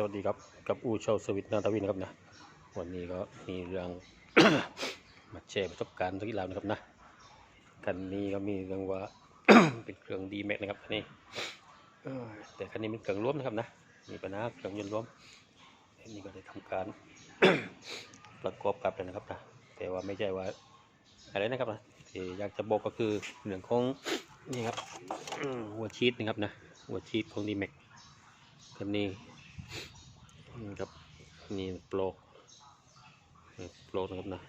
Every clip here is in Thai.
สวัสดีครับ กับอูเชาสวิตนาทวินนะครับนะ วันนี้ก็มีเรื่อง มาแชร์ประสบการณ์สักแล้วนะครับนะคันนี้ก็มีเรื่องว่า เป็นเครื่องดีแม็กนะครับอันนี้แต่คันนี้เป็นเครื่องร่วมนะครับนะ มีปัญหาเครื่องยนต์ร่วมนนี้ก็ได้ทำการ ประกอบกับแล้วนะครับนะแต่ว่าไม่ใช่ว่าอะไรนะครับนะที่อยากจะบอกก็คือเรื่องของนี่ครับหัวชีตนะครับนะหัวชีตของดีแม็กคันนี้ นี่ครับนี่โปรกนี่โปรกนะครับนะ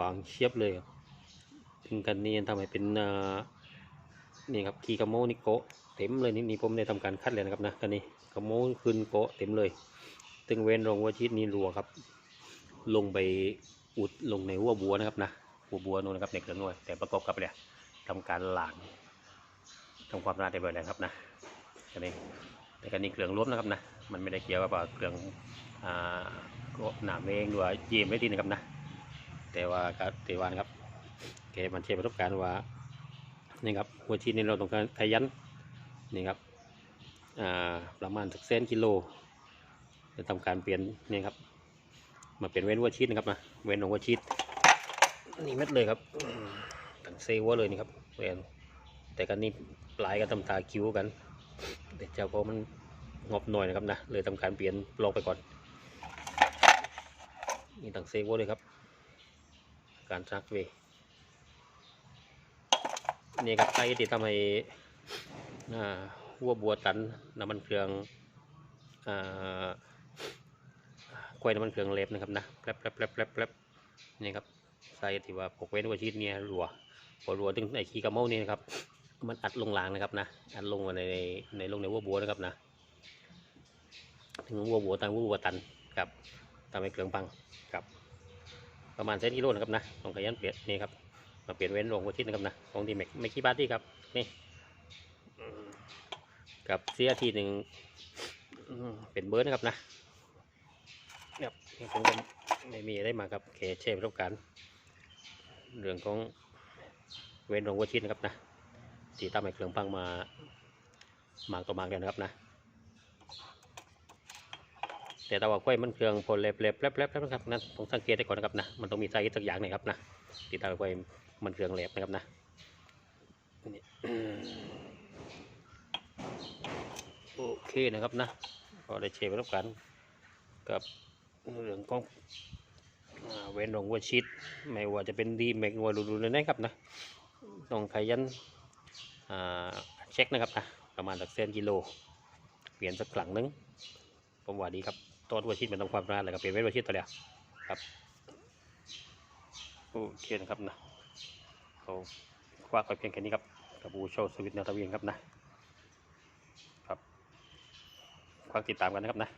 บางเชียบเลยครับถึงกันนี้ทำให้เป็นนี่ครับคีกาโมนิโกเต็มเลยนี่นี่ผมได้ทำการคัดเลยนะครับนะกันนี้กาโมขึ้นโกเต็มเลยตึงเว้นรองว่าชีตนี้รัวครับ ลงไปอุดลงในหัวบัวนะครับนะหัวบัวนู่นนะครับเน็กเหลืองหน่วยแต่ประกอบกับเนี่ยทำการหลางทำความสะอาดได้บ่อยเลยครับนะกันนี้ แต่กันนี้เครื่องรวมนะครับนะมันไม่ได้เกี่ยวกับว่าเครื่องหนามเองหรือว่าเยี่ยมได้ทีนะครับนะแต่ว่าครับแต่ว่านะครับแกมันเชื่อประสบการณ์ว่านี่ครับหัวชีนนี่เราต้องการขยันนี่ครับประมาณสักเซนกิโลจะทำการเปลี่ยนนี่ครับมาเปลี่ยนเว้นหัวชีสนะครับนะเว้นของหัวชีสนี่เม็ดเลยครับตั้งเซวัวเลยนี่ครับเว้นแต่กันนี่ปลายกันทำตาคิ้วกัน แต่เจ้าก็มันงบหน่อยนะครับนะเลยทำการเปลี่ยนลอกไปก่อนนี่ตั้งเซฟไว้เลยครับ การชักเวนี่ครับไส้ที่ทำให้อ่าหัวบัวตันน้ำมันเครื่องอควายน้ำมันเครื่องเล็บนะครับนะแป๊บแป๊บแป๊บแป๊บแป๊บนี่ครับไส้ที่ว่าปกเว้นหัวชีดเนี่ยรัวพอรัวถึงไอ้ขี้กระเมานี่นะครับ มันอัดลงรางนะครับนะ อัดลงมาในในลงในหัวบัวนะครับนะ ถึงวัววัวตันวัววัวตันครับทำให้เครื่องพังครับ ประมาณเซนกิโลนะครับนะต้องขยันเปลี่ยนนี่ครับ มาเปลี่ยนเว้นรองหัวทิศนะครับนะ ของดีแม็กไม่ขี้บาทที่ครับ นี่กับเสียทีหนึ่งเป็นเบอร์นะครับนะครับนี่ผมก็ไม่มีอะไรมาครับแค่แชร์ประสบการณ์เรื่องของเว้นรองหัวทิศนะครับนะ ที่ทำให้เครื่องพังมา มากต่อมากแล้วนะครับนะแต่ถ้าว่าควยมันเครื่องพลเล็บเล็บแลบแลบนะครับนั่นต้องสังเกตได้ก่อนนะครับนะมันต้องมีไซส์สักอย่างหนะครับนะติดตามควยมันเครื่องเล็บนะครับนะโอเคนะครับนะก็ได้เชฟประสบการณ์กับเรื่องของเว้นรองวัวชีตไม่ว่าจะเป็นดีแม็กวัวรูๆเลยนะครับนะต้องขยัน เช็คนะครับนะประมาณสักเซนกิโล เปลี่ยนสักครั้งนึงผมว่าดีครับต้นวัวชิดมันต้องความสะอาดเลยครับเปลี่ยนเว้นวัวชิดตัวเดียวครับโอเคนะครับนะเขาคว้าไปเพียงแค่นี้ครับกับบูโชว์สวิตนาทวีนครับนะครับคว้าติดตามกันนะครับนะ